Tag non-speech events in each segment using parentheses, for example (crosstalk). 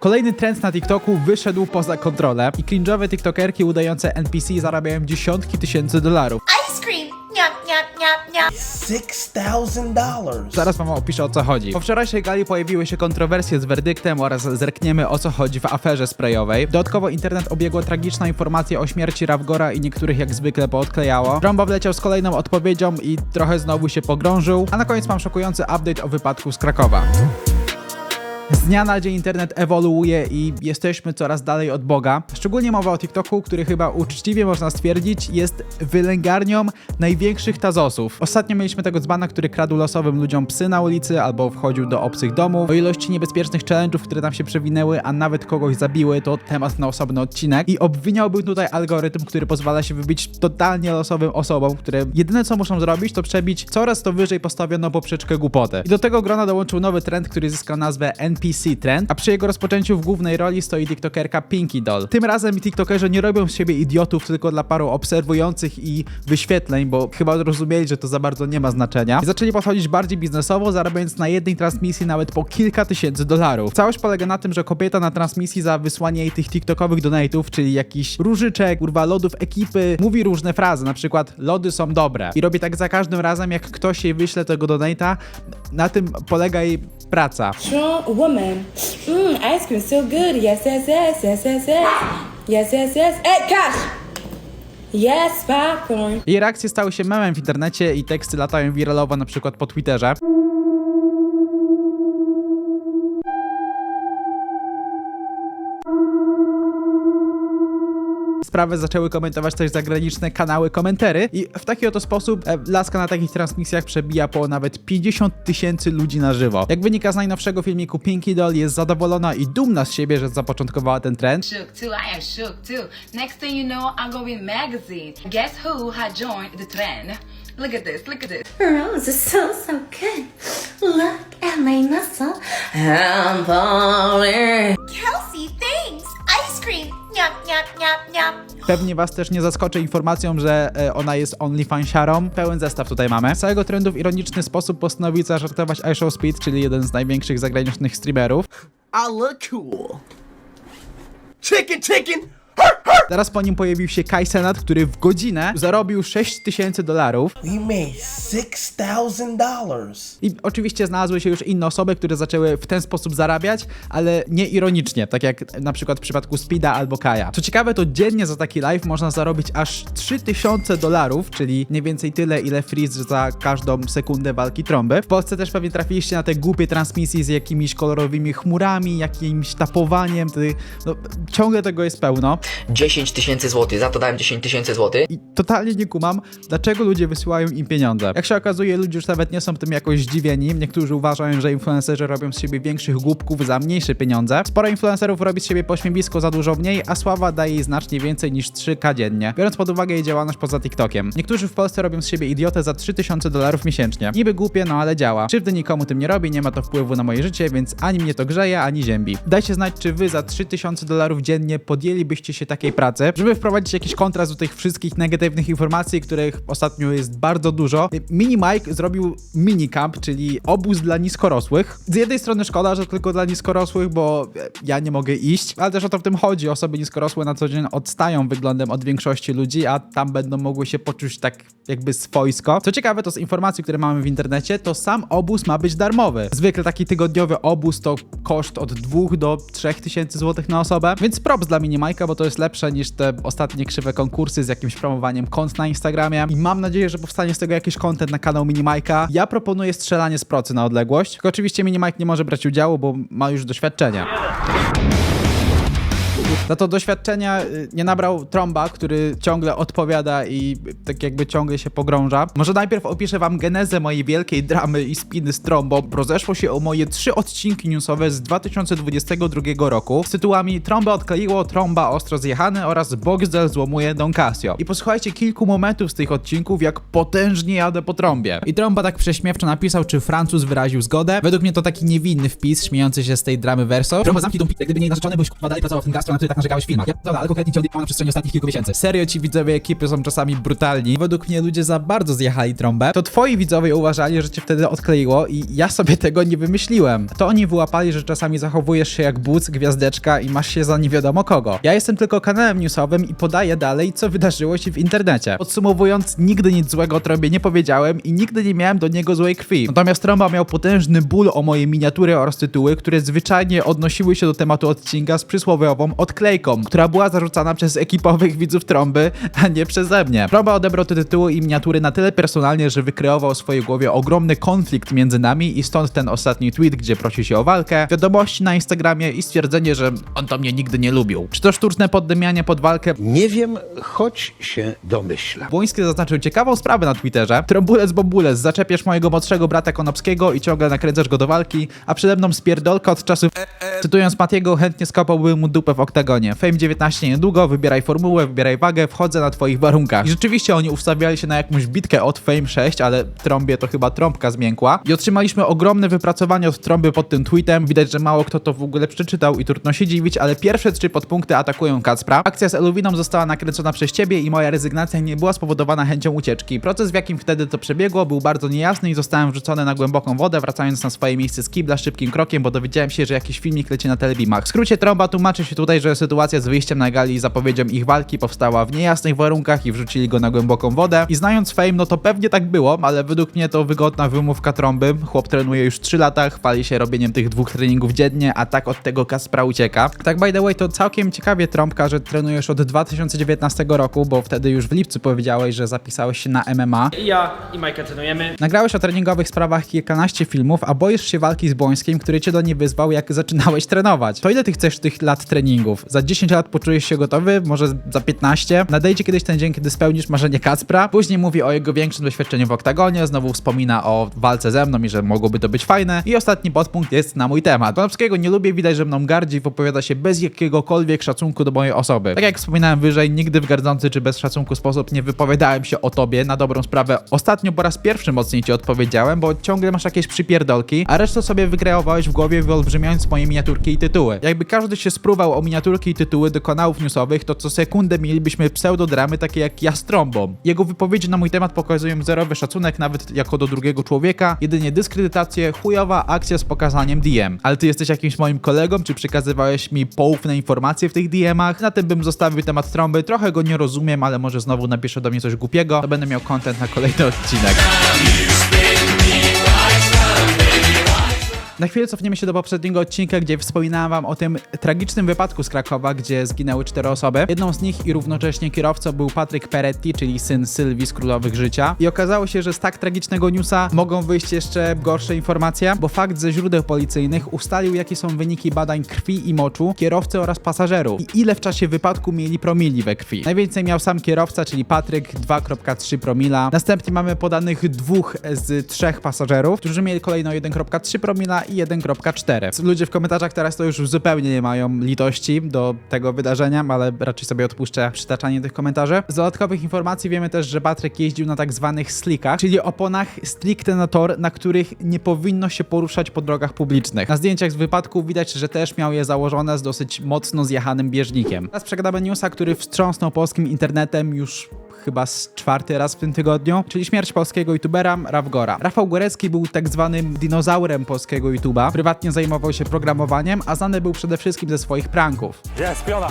Kolejny trend na TikToku wyszedł poza kontrolę i cringe'owe TikTokerki udające NPC zarabiają dziesiątki tysięcy dolarów. Ice cream. Nyam, nyam. Six thousand dollars. Zaraz wam opiszę o co chodzi. Po wczorajszej gali pojawiły się kontrowersje z werdyktem oraz zerkniemy o co chodzi w aferze sprayowej. Dodatkowo internet obiegła tragiczna informacja o śmierci Rawgora i niektórych jak zwykle poodklejało. Tromba wleciał z kolejną odpowiedzią i trochę znowu się pogrążył. A na koniec mam szokujący update o wypadku z Krakowa. Z dnia na dzień internet ewoluuje i jesteśmy coraz dalej od Boga. Szczególnie mowa o TikToku, który chyba uczciwie można stwierdzić jest wylęgarnią największych tazosów. Ostatnio mieliśmy tego dzbana, który kradł losowym ludziom psy na ulicy albo wchodził do obcych domów. O ilości niebezpiecznych challenge'ów, które tam się przewinęły, a nawet kogoś zabiły, to temat na osobny odcinek. I obwiniałbym tutaj algorytm, który pozwala się wybić totalnie losowym osobom, które jedyne co muszą zrobić, to przebić coraz to wyżej postawioną poprzeczkę głupoty. I do tego grona dołączył nowy trend, który zyskał nazwę NPC Trend, a przy jego rozpoczęciu w głównej roli stoi tiktokerka Pinky Doll. Tym razem tiktokerzy nie robią z siebie idiotów tylko dla paru obserwujących i wyświetleń, bo chyba zrozumieli, że to za bardzo nie ma znaczenia. I zaczęli podchodzić bardziej biznesowo, zarabiając na jednej transmisji nawet po kilka tysięcy dolarów. Całość polega na tym, że kobieta na transmisji za wysłanie jej tych tiktokowych donate'ów, czyli jakichś różyczek, kurwa, lodów ekipy, mówi różne frazy, na przykład lody są dobre. I robi tak za każdym razem, jak ktoś jej wyśle tego donate'a. Na tym polega jej praca. Strong woman. Mmm, ice cream so good. Yes, yes, yes, yes, yes, yes. Yes, yes, yes. Hey, Cash! Yes, popcorn. Jej reakcje stały się memem w internecie i teksty latają wiralowo na przykład po Twitterze. Sprawę zaczęły komentować też zagraniczne kanały komentary i w taki oto sposób e, laska na takich transmisjach przebija po nawet 50 tysięcy ludzi na żywo. Jak wynika z najnowszego filmiku, Pinky Doll jest zadowolona i dumna z siebie, że zapoczątkowała ten trend. shook too. I am shook too. Next thing you know, I'm gonna be in magazine. Guess who had joined the trend? Look at this, look at this. Rose is so, so good. Look at my muscle. I'm falling. Kelsey, cream. Nyam, nyam, nyam, nyam. Pewnie was też nie zaskoczę informacją, że e, ona jest OnlyFansiarą. Pełen zestaw tutaj mamy. Z całego trendu w ironiczny sposób postanowił zażartować iShow Speed, czyli jeden z największych zagranicznych streamerów. I look cool. Chicken, chicken. Zaraz po nim pojawił się Kai Senat, który w godzinę zarobił 6 tysięcy dolarów. We made six thousand dollars. I oczywiście znalazły się już inne osoby, które zaczęły w ten sposób zarabiać, ale nie ironicznie, tak jak na przykład w przypadku Speeda albo Kaja. Co ciekawe, to dziennie za taki live można zarobić aż 3000 dolarów, czyli mniej więcej tyle, ile Freeze za każdą sekundę walki trąby. W Polsce też pewnie trafiliście na te głupie transmisje z jakimiś kolorowymi chmurami, jakimś tapowaniem, ty, no, ciągle tego jest pełno. 10 tysięcy złotych, za to dałem 10 tysięcy złotych. I totalnie nie kumam, dlaczego ludzie wysyłają im pieniądze. Jak się okazuje, ludzie już nawet nie są tym jakoś zdziwieni. Niektórzy uważają, że influencerzy robią z siebie większych głupków za mniejsze pieniądze. Sporo influencerów robi z siebie pośmiewisko za dużo mniej, a sława daje jej znacznie więcej niż 3k dziennie, biorąc pod uwagę jej działalność poza TikTokiem. Niektórzy w Polsce robią z siebie idiotę za 3000 dolarów miesięcznie. Niby głupie, no ale działa. Krzywdy nikomu tym nie robi, nie ma to wpływu na moje życie, więc ani mnie to grzeje, ani ziębi. Dajcie znać, czy wy za 3000 dolarów dziennie podjęlibyście się takiej pracy, żeby wprowadzić jakiś kontrast do tych wszystkich negatywnych informacji, których ostatnio jest bardzo dużo. Mini Mike zrobił minicamp, czyli obóz dla niskorosłych. Z jednej strony szkoda, że tylko dla niskorosłych, bo ja nie mogę iść, ale też o to w tym chodzi. Osoby niskorosłe na co dzień odstają wyglądem od większości ludzi, a tam będą mogły się poczuć tak jakby swojsko. Co ciekawe, to z informacji, które mamy w internecie, to sam obóz ma być darmowy. Zwykle taki tygodniowy obóz to koszt od 2 do 3 tysięcy złotych na osobę, więc props dla Minimajka, bo to jest lepsze niż te ostatnie krzywe konkursy z jakimś promowaniem kont na Instagramie i mam nadzieję, że powstanie z tego jakiś content na kanał Minimajka. Ja proponuję strzelanie z procy na odległość, tylko oczywiście Minimajk nie może brać udziału, bo ma już doświadczenie. Za to doświadczenia y, nie nabrał Tromba, który ciągle odpowiada i tak jakby ciągle się pogrąża. Może najpierw opiszę wam genezę mojej wielkiej dramy i spiny z Trombą. Rozeszło się o moje trzy odcinki newsowe z 2022 roku z tytułami Tromba odkleiło, Tromba ostro zjechany oraz Boxdel złomuje Don Casio. I posłuchajcie kilku momentów z tych odcinków, jak potężnie jadę po trąbie. I Tromba tak prześmiewczo napisał, czy Francuz wyraził zgodę. Według mnie to taki niewinny wpis, śmiejący się z tej dramy verso. Tromba zamknij tą gdyby nie narzeczony, byś k***a dalej pracował w tym gastro, na tak narzekałeś w filmach. Ja, dobra, ale konkretnie cię odjebałem na przestrzeni ostatnich kilku miesięcy. Serio ci widzowie ekipy są czasami brutalni. Według mnie ludzie za bardzo zjechali trąbę. To twoi widzowie uważali, że cię wtedy odkleiło i ja sobie tego nie wymyśliłem. To oni wyłapali, że czasami zachowujesz się jak boots, gwiazdeczka i masz się za nie wiadomo kogo. Ja jestem tylko kanałem newsowym i podaję dalej, co wydarzyło się w internecie. Podsumowując, nigdy nic złego o trąbie nie powiedziałem i nigdy nie miałem do niego złej krwi. Natomiast trąba miał potężny ból o moje miniatury oraz tytuły, które zwyczajnie odnosiły się do tematu odcinka z przysłowiową odklejką, która była zarzucana przez ekipowych widzów trąby, a nie przeze mnie. Trąba odebrał te tytuły i miniatury na tyle personalnie, że wykreował w swojej głowie ogromny konflikt między nami i stąd ten ostatni tweet, gdzie prosi się o walkę, wiadomości na Instagramie i stwierdzenie, że on to mnie nigdy nie lubił. Czy to sztuczne poddymianie pod walkę Nie wiem, choć się domyślam. Błoński zaznaczył ciekawą sprawę na Twitterze. Trąbulec bobulec, zaczepiasz mojego młodszego brata Konopskiego i ciągle nakręcasz go do walki, a przede mną spierdolka od czasów... Cytując Matiego, chętnie skopałbym mu dupę w oktagonie. Fame 19 niedługo, wybieraj formułę, wybieraj wagę, wchodzę na twoich warunkach. I rzeczywiście oni ustawiali się na jakąś bitkę od Fame 6, ale trąbie to chyba trąbka zmiękła. I otrzymaliśmy ogromne wypracowanie od trąby pod tym tweetem. Widać, że mało kto to w ogóle przeczytał i trudno się dziwić, ale pierwsze trzy podpunkty atakują Kacpra. Akcja z Eluwiną została nakręcona przez ciebie i moja rezygnacja nie była spowodowana chęcią ucieczki. Proces, w jakim wtedy to przebiegło, był bardzo niejasny i zostałem wrzucony na głęboką wodę, wracając na swoje miejsce z kibla szybkim krokiem, bo dowiedziałem się, że jakiś filmik leci na telebimach. W skrócie trąba tłumaczy się tutaj, że sytuacja z wyjściem na gali i zapowiedzią ich walki powstała w niejasnych warunkach i wrzucili go na głęboką wodę. I znając fame, no to pewnie tak było, ale według mnie to wygodna wymówka trąby. Chłop trenuje już 3 lata, chwali się robieniem tych dwóch treningów dziennie, a tak od tego Kaspra ucieka. Tak by the way, to całkiem ciekawie trąbka, że trenujesz od 2019 roku, bo wtedy już w lipcu powiedziałeś, że zapisałeś się na MMA. I ja i Majka trenujemy. Nagrałeś o treningowych sprawach kilkanaście filmów, a boisz się walki z Błońskim, który cię do niej wyzwał, jak zaczynałeś trenować. To ile ty chcesz tych lat treningów? Za 10 lat poczujesz się gotowy? Może za 15? Nadejdzie kiedyś ten dzień, kiedy spełnisz marzenie Kacpra? Później mówi o jego większym doświadczeniu w oktagonie, znowu wspomina o walce ze mną i że mogłoby to być fajne. I ostatni podpunkt jest na mój temat. Konopskiego nie lubię, widać, że mną gardzi wypowiada się bez jakiegokolwiek szacunku do mojej osoby. Tak jak wspominałem wyżej, nigdy w gardzący czy bez szacunku sposób nie wypowiadałem się o tobie na dobrą sprawę. Ostatnio po raz pierwszy mocniej ci odpowiedziałem, bo ciągle masz jakieś przypierdolki, a resztę sobie wykreowałeś w głowie wyolbrzymiając moje miniaturki i tytuły. Jakby każdy się spróbował o miniaturki i tytuły do kanałów newsowych, to co sekundę mielibyśmy pseudodramy takie jak ja. Jego wypowiedzi na mój temat pokazują zerowy szacunek nawet jako do drugiego człowieka, jedynie dyskredytację, chujowa akcja z pokazaniem DM. Ale ty jesteś jakimś moim kolegą, czy przekazywałeś mi poufne informacje w tych DM-ach? Na tym bym zostawił temat trąby, trochę go nie rozumiem, ale może znowu napisze do mnie coś głupiego, to będę miał content na kolejny odcinek. Na chwilę cofniemy się do poprzedniego odcinka, gdzie wspominałem wam o tym tragicznym wypadku z Krakowa, gdzie zginęły cztery osoby. Jedną z nich i równocześnie kierowcą był Patryk Peretti, czyli syn Sylwii z Królowych Życia. I okazało się, że z tak tragicznego newsa mogą wyjść jeszcze gorsze informacje, bo fakt ze źródeł policyjnych ustalił, jakie są wyniki badań krwi i moczu kierowcy oraz pasażerów i ile w czasie wypadku mieli promili we krwi. Najwięcej miał sam kierowca, czyli Patryk 2,3 promila. Następnie mamy podanych dwóch z trzech pasażerów, którzy mieli kolejno 1,3 promila i 1,4. Ludzie w komentarzach teraz to już zupełnie nie mają litości do tego wydarzenia, ale raczej sobie odpuszczę przytaczanie tych komentarzy. Z dodatkowych informacji wiemy też, że Patryk jeździł na tak zwanych slickach, czyli oponach stricte na tor, na których nie powinno się poruszać po drogach publicznych. Na zdjęciach z wypadku widać, że też miał je założone z dosyć mocno zjechanym bieżnikiem. Teraz przegadamy newsa, który wstrząsnął polskim internetem już chyba z czwarty raz w tym tygodniu, czyli śmierć polskiego youtubera Rawgora. Rafał Górecki był tak zwanym dinozaurem polskiego YouTube'a. Prywatnie zajmował się programowaniem, a znany był przede wszystkim ze swoich pranków. Jest, piona.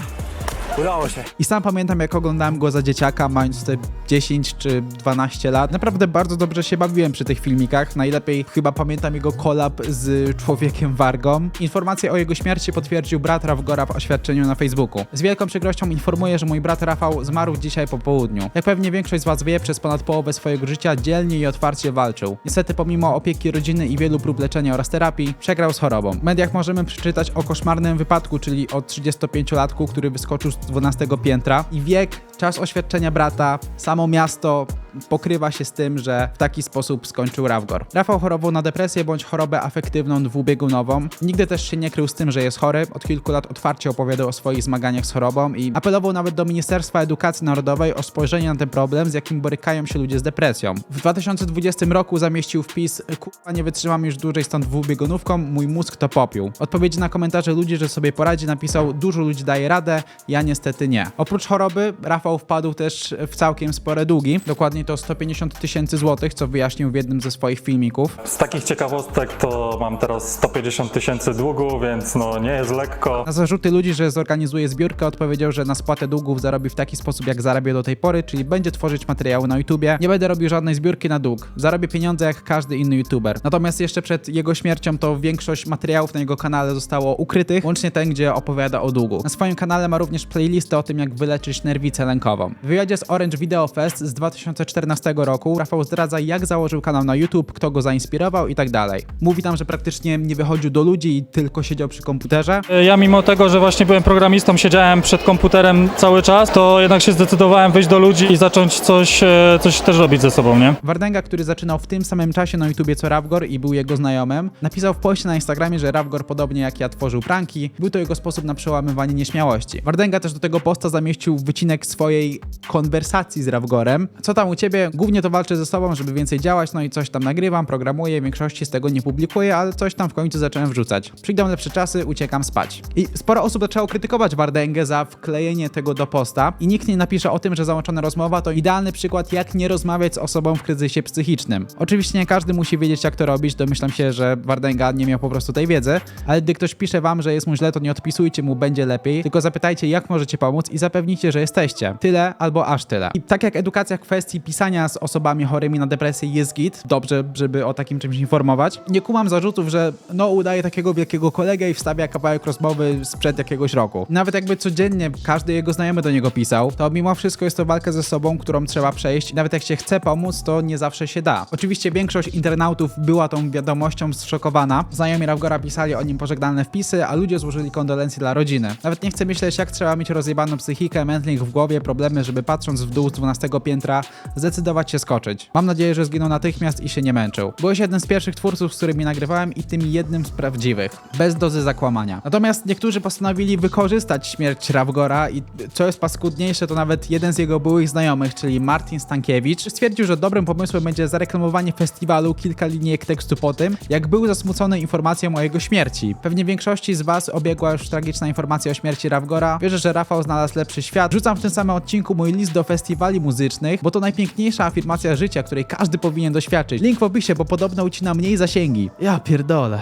Udało się. I sam pamiętam, jak oglądałem go za dzieciaka, mając te 10 czy 12 lat. Naprawdę bardzo dobrze się bawiłem przy tych filmikach. Najlepiej chyba pamiętam jego kolab z człowiekiem Wargą. Informację o jego śmierci potwierdził brat Rawgora w oświadczeniu na Facebooku. Z wielką przykrością informuję, że mój brat Rafał zmarł dzisiaj po południu. Jak pewnie większość z was wie, przez ponad połowę swojego życia dzielnie i otwarcie walczył. Niestety, pomimo opieki rodziny i wielu prób leczenia oraz terapii, przegrał z chorobą. W mediach możemy przeczytać o koszmarnym wypadku, czyli o 35-latku, który wyskoczył z 12 piętra i wiek czas oświadczenia brata, samo miasto pokrywa się z tym, że w taki sposób skończył Rawgor. Rafał chorował na depresję bądź chorobę afektywną dwubiegunową. Nigdy też się nie krył z tym, że jest chory. Od kilku lat otwarcie opowiadał o swoich zmaganiach z chorobą i apelował nawet do Ministerstwa Edukacji Narodowej o spojrzenie na ten problem, z jakim borykają się ludzie z depresją. W 2020 roku zamieścił wpis Kurwa, nie wytrzymam już dłużej z tą dwubiegunówką, mój mózg to popiół. Odpowiedzi na komentarze ludzi, że sobie poradzi, napisał dużo ludzi daje radę, ja niestety nie. Oprócz choroby, Rafał wpadł też w całkiem spore długi, dokładnie to 150 tysięcy złotych, co wyjaśnił w jednym ze swoich filmików. Z takich ciekawostek to mam teraz 150 tysięcy długu, więc no nie jest lekko. Na zarzuty ludzi, że zorganizuje zbiórkę, odpowiedział, że na spłatę długów zarobi w taki sposób, jak zarabia do tej pory, czyli będzie tworzyć materiały na YouTubie. Nie będę robił żadnej zbiórki na dług. Zarobię pieniądze jak każdy inny YouTuber. Natomiast jeszcze przed jego śmiercią to większość materiałów na jego kanale zostało ukrytych, łącznie ten, gdzie opowiada o długu. Na swoim kanale ma również playlistę o tym, jak wyleczyć nerwicę lękową. W wywiadzie z Orange Video Fest z 2014 roku Rafał zdradza, jak założył kanał na YouTube, kto go zainspirował i tak dalej. Mówi tam, że praktycznie nie wychodził do ludzi i tylko siedział przy komputerze. Ja mimo tego, że właśnie byłem programistą, siedziałem przed komputerem cały czas, to jednak się zdecydowałem wyjść do ludzi i zacząć coś, e, coś też robić ze sobą, nie? Wardęga, który zaczynał w tym samym czasie na YouTubie co Rawgor i był jego znajomym, napisał w poście na Instagramie, że Rawgor podobnie jak ja tworzył pranki, był to jego sposób na przełamywanie nieśmiałości. Wardęga też do tego posta zamieścił wycinek swojej konwersacji z Rawgorem. Co tam u ciebie? Głównie to walczę ze sobą, żeby więcej działać, no i coś tam nagrywam, programuję, w większości z tego nie publikuję, ale coś tam w końcu zacząłem wrzucać. Przyjdą lepsze czasy, uciekam spać. I sporo osób zaczęło krytykować Wardęgę za wklejenie tego do posta i nikt nie napisze o tym, że załączona rozmowa to idealny przykład, jak nie rozmawiać z osobą w kryzysie psychicznym. Oczywiście nie każdy musi wiedzieć, jak to robić, domyślam się, że Wardęga nie miał po prostu tej wiedzy, ale gdy ktoś pisze wam, że jest mu źle, to nie odpisujcie mu, będzie lepiej, tylko zapytajcie, jak możecie pomóc i zapewnijcie, że jesteście. Tyle albo aż tyle. I tak jak edukacja w kwestii pisania z osobami chorymi na depresję jest git, dobrze, żeby o takim czymś informować. Nie kumam zarzutów, że no udaje takiego wielkiego kolegę i wstawia kawałek rozmowy sprzed jakiegoś roku. Nawet jakby codziennie każdy jego znajomy do niego pisał, to mimo wszystko jest to walka ze sobą, którą trzeba przejść. Nawet jak się chce pomóc, to nie zawsze się da. Oczywiście większość internautów była tą wiadomością zszokowana. Znajomi Rawgora pisali o nim pożegnalne wpisy, a ludzie złożyli kondolencje dla rodziny. Nawet nie chcę myśleć, jak trzeba mieć rozjebaną psychikę, mętlik w głowie, problemy, żeby patrząc w dół z 12 piętra zdecydować się skoczyć. Mam nadzieję, że zginął natychmiast i się nie męczył. Byłeś jednym z pierwszych twórców, z którymi nagrywałem i tym jednym z prawdziwych. Bez dozy zakłamania. Natomiast niektórzy postanowili wykorzystać śmierć Rawgora i co jest paskudniejsze, to nawet jeden z jego byłych znajomych, czyli Martin Stankiewicz, stwierdził, że dobrym pomysłem będzie zareklamowanie festiwalu kilka linijek tekstu po tym, jak był zasmucony informacją o jego śmierci. Pewnie większości z was obiegła już tragiczna informacja o śmierci Rawgora. Wierzę, że Rafał znalazł lepszy świat. Rzucam w tym samym odcinku mój list do festiwali muzycznych, bo to najpiękniejsza afirmacja życia, której każdy powinien doświadczyć. Link w opisie, bo podobno ucina mniej zasięgi. Ja pierdolę.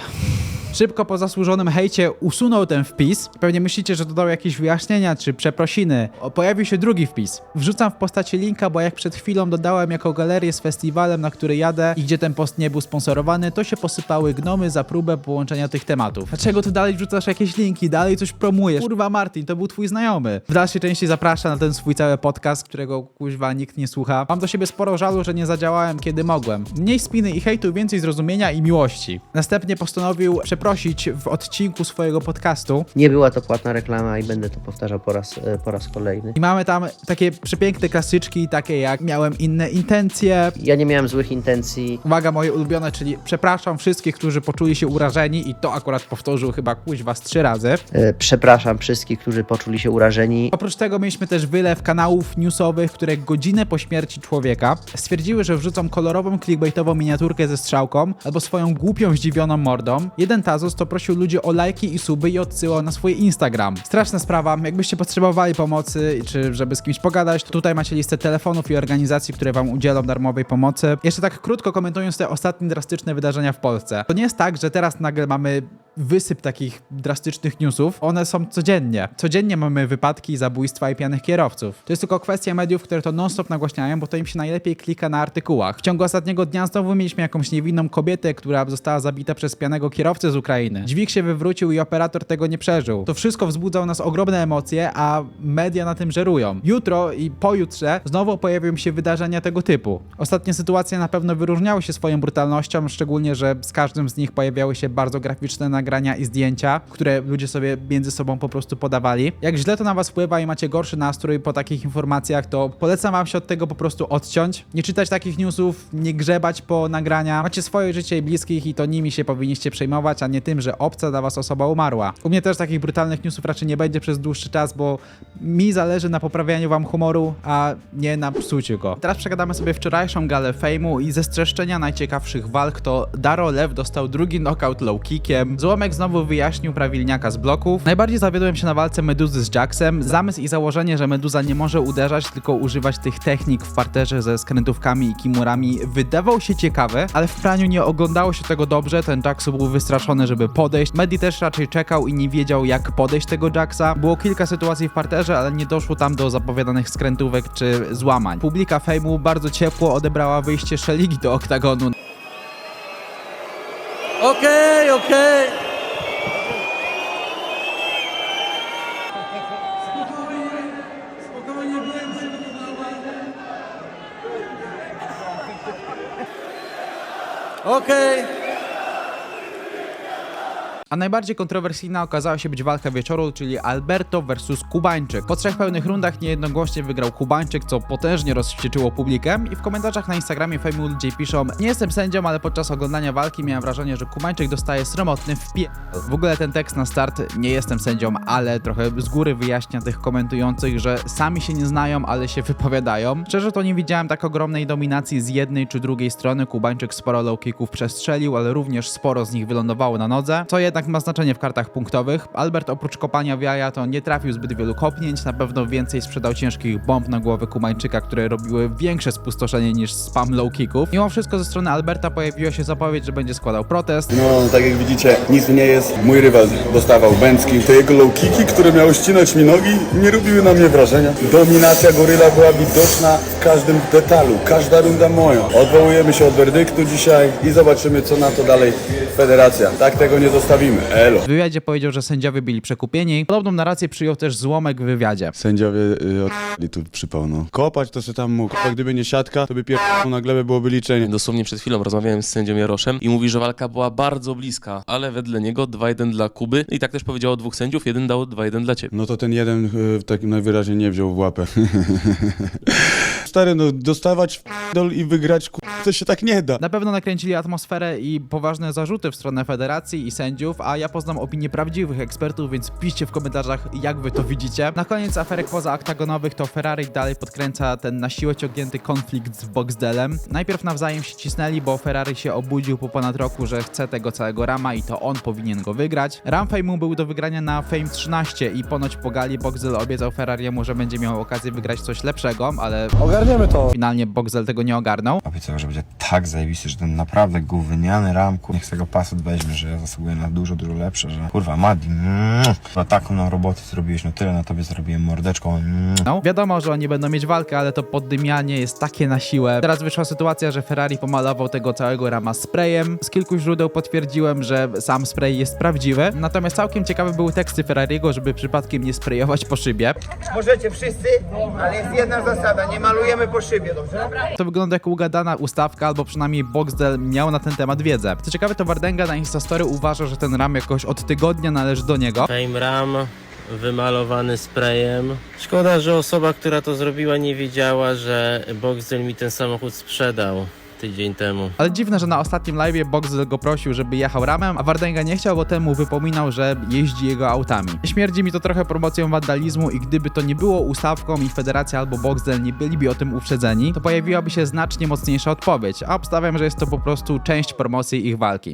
Szybko po zasłużonym hejcie usunął ten wpis. Pewnie myślicie, że dodał jakieś wyjaśnienia czy przeprosiny. O, pojawił się drugi wpis. Wrzucam w postaci linka, bo jak przed chwilą dodałem jako galerię z festiwalem, na który jadę i gdzie ten post nie był sponsorowany, to się posypały gnomy za próbę połączenia tych tematów. Dlaczego ty dalej wrzucasz jakieś linki, dalej coś promujesz? Kurwa Martin, to był twój znajomy. W dalszej części zapraszam na ten swój cały podcast, którego kuźwa nikt nie słucha. Mam do siebie sporo żalu, że nie zadziałałem kiedy mogłem. Mniej spiny i hejtu, więcej zrozumienia i miłości. Następnie postanowił przeprosić w odcinku swojego podcastu. Nie była to płatna reklama i będę to powtarzał po raz, e, po raz kolejny. I mamy tam takie przepiękne klasyczki, takie jak miałem inne intencje. Ja nie miałem złych intencji. Uwaga, moje ulubione, czyli przepraszam wszystkich, którzy poczuli się urażeni i to akurat powtórzył chyba kuźwa z trzy razy. E, Przepraszam wszystkich, którzy poczuli się urażeni. Oprócz tego mieliśmy też wylew kanałów newsowych, które godzinę po śmierci człowieka stwierdziły, że wrzucą kolorową clickbaitową miniaturkę ze strzałką albo swoją głupią, zdziwioną mordą. Jeden To prosił ludzi o lajki i suby i odsyłał na swój Instagram. Straszna sprawa, jakbyście potrzebowali pomocy, czy żeby z kimś pogadać, to tutaj macie listę telefonów i organizacji, które wam udzielą darmowej pomocy. Jeszcze tak krótko komentując te ostatnie drastyczne wydarzenia w Polsce. To nie jest tak, że teraz nagle mamy wysyp takich drastycznych newsów. One są codziennie. Codziennie mamy wypadki, zabójstwa i pijanych kierowców. To jest tylko kwestia mediów, które to non-stop nagłaśniają, bo to im się najlepiej klika na artykułach. W ciągu ostatniego dnia znowu mieliśmy jakąś niewinną kobietę, która została zabita przez pijanego kierowcę z Ukrainy. Dźwig się wywrócił i operator tego nie przeżył. To wszystko wzbudza u nas ogromne emocje, a media na tym żerują. Jutro i pojutrze znowu pojawią się wydarzenia tego typu. Ostatnie sytuacje na pewno wyróżniały się swoją brutalnością, szczególnie, że z każdym z nich pojawiały się bardzo graficzne nagrania nagrania i zdjęcia, które ludzie sobie między sobą po prostu podawali. Jak źle to na was wpływa i macie gorszy nastrój po takich informacjach, to polecam wam się od tego po prostu odciąć. Nie czytać takich newsów, nie grzebać po nagrania. Macie swoje życie i bliskich i to nimi się powinniście przejmować, a nie tym, że obca dla was osoba umarła. U mnie też takich brutalnych newsów raczej nie będzie przez dłuższy czas, bo mi zależy na poprawianiu wam humoru, a nie na psuciu go. Teraz przegadamy sobie wczorajszą galę fejmu i ze streszczenia najciekawszych walk to Daro Lew dostał drugi knockout low kickiem, Złomek znowu wyjaśnił prawilniaka z bloków. Najbardziej zawiodłem się na walce Meduzy z Jacksem. Zamysł i założenie, że Meduza nie może uderzać, tylko używać tych technik w parterze ze skrętówkami i kimurami wydawał się ciekawy, ale w praniu nie oglądało się tego dobrze, ten Jacksu był wystraszony, żeby podejść. Medi też raczej czekał i nie wiedział jak podejść tego Jacksa. Było kilka sytuacji w parterze, ale nie doszło tam do zapowiadanych skrętówek czy złamań. Publika Fejmu bardzo ciepło odebrała wyjście Szeligi do oktagonu. Okej, okej. Okej. A najbardziej kontrowersyjna okazała się być walka wieczoru, czyli Alberto versus Kubańczyk. Po trzech pełnych rundach niejednogłośnie wygrał Kubańczyk, co potężnie rozwścieczyło publikę i w komentarzach na Instagramie Fejmu ludzie piszą Nie jestem sędzią, ale podczas oglądania walki miałem wrażenie, że Kubańczyk dostaje sromotny wpie... W ogóle ten tekst na start nie jestem sędzią, ale trochę z góry wyjaśnia tych komentujących, że sami się nie znają, ale się wypowiadają. Szczerze to nie widziałem tak ogromnej dominacji z jednej czy drugiej strony. Kubańczyk sporo low kicków przestrzelił, ale również sporo z nich wylądowało na nodze, co jednak ma znaczenie w kartach punktowych. Albert oprócz kopania w jaja to nie trafił zbyt wielu kopnięć, na pewno więcej sprzedał ciężkich bomb na głowę Kubańczyka, które robiły większe spustoszenie niż spam low kicków. Mimo wszystko ze strony Alberta pojawiła się zapowiedź, że będzie składał protest. No, tak jak widzicie, nic nie jest. Mój rywal dostawał bęcki. Te jego low kicki, które miały ścinać mi nogi, nie robiły na mnie wrażenia. Dominacja goryla była widoczna w każdym detalu. Każda runda moja. Odwołujemy się od werdyktu dzisiaj i zobaczymy, co na to dalej federacja. Tak tego nie zostawimy. Elo. W wywiadzie powiedział, że sędziowie byli przekupieni. Podobną narrację przyjął też złomek w wywiadzie. Sędziowie y, odpali tu przypał, no. Kopać to se tam mógł. A gdyby nie siatka, to by pierdolą na glebę byłoby liczenie. Dosłownie przed chwilą rozmawiałem z sędzią Jaroszem i mówi, że walka była bardzo bliska, ale wedle niego 2-1 dla Kuby i tak też powiedziało dwóch sędziów, jeden dał 2-1 dla ciebie. No to ten jeden y, w takim najwyraźniej nie wziął w łapę. (laughs) Stary, no dostawać w dol i wygrać, ku... to się tak nie da. Na pewno nakręcili atmosferę i poważne zarzuty w stronę federacji i sędziów, a ja poznam opinie prawdziwych ekspertów, więc piszcie w komentarzach, jak wy to widzicie. Na koniec aferek poza oktagonowych to Ferrari dalej podkręca ten na siłę ciągnięty konflikt z Boxdelem. Najpierw nawzajem się cisnęli, bo Ferrari się obudził po ponad roku, że chce tego całego Rama i to on powinien go wygrać. Ram Fame'u był do wygrania na Fame 13 i ponoć po gali Boxdel obiecał Ferrariemu, że będzie miał okazję wygrać coś lepszego, ale Ogarniemy to. finalnie Boxdel tego nie ogarnął. Obiecał, że będzie tak zajebisty, że ten naprawdę gówniany ramku, niech z tego pasut weźmie, że ja zasługuję na dużo, dużo lepsze, że kurwa Madi, mm, taką nam robotę zrobiłeś, no tyle na tobie zrobiłem mordeczką, mm. No, wiadomo, że oni będą mieć walkę, ale to poddymianie jest takie na siłę. Teraz wyszła sytuacja, że Ferrari pomalował tego całego rama sprayem. Z kilku źródeł potwierdziłem, że sam spray jest prawdziwy. Natomiast całkiem ciekawe były teksty Ferrariego, żeby przypadkiem nie sprayować po szybie. Możecie wszyscy, ale jest jedna zasada, nie malujemy po szybie, dobrze? To wygląda jak ugadana albo przynajmniej Boxdel miał na ten temat wiedzę. Co ciekawe, to Wardenga na Instastory uważa, że ten ram jakoś od tygodnia należy do niego. Fame Ram wymalowany sprayem. Szkoda, że osoba, która to zrobiła nie wiedziała, że Boxel mi ten samochód sprzedał tydzień temu. Ale dziwne, że na ostatnim live'ie Boxdel go prosił, żeby jechał ramem, a Wardenga nie chciał, bo temu wypominał, że jeździ jego autami. Śmierdzi mi to trochę promocją wandalizmu i gdyby to nie było ustawką i Federacja albo Boxdel nie byliby o tym uprzedzeni, to pojawiłaby się znacznie mocniejsza odpowiedź, a obstawiam, że jest to po prostu część promocji ich walki.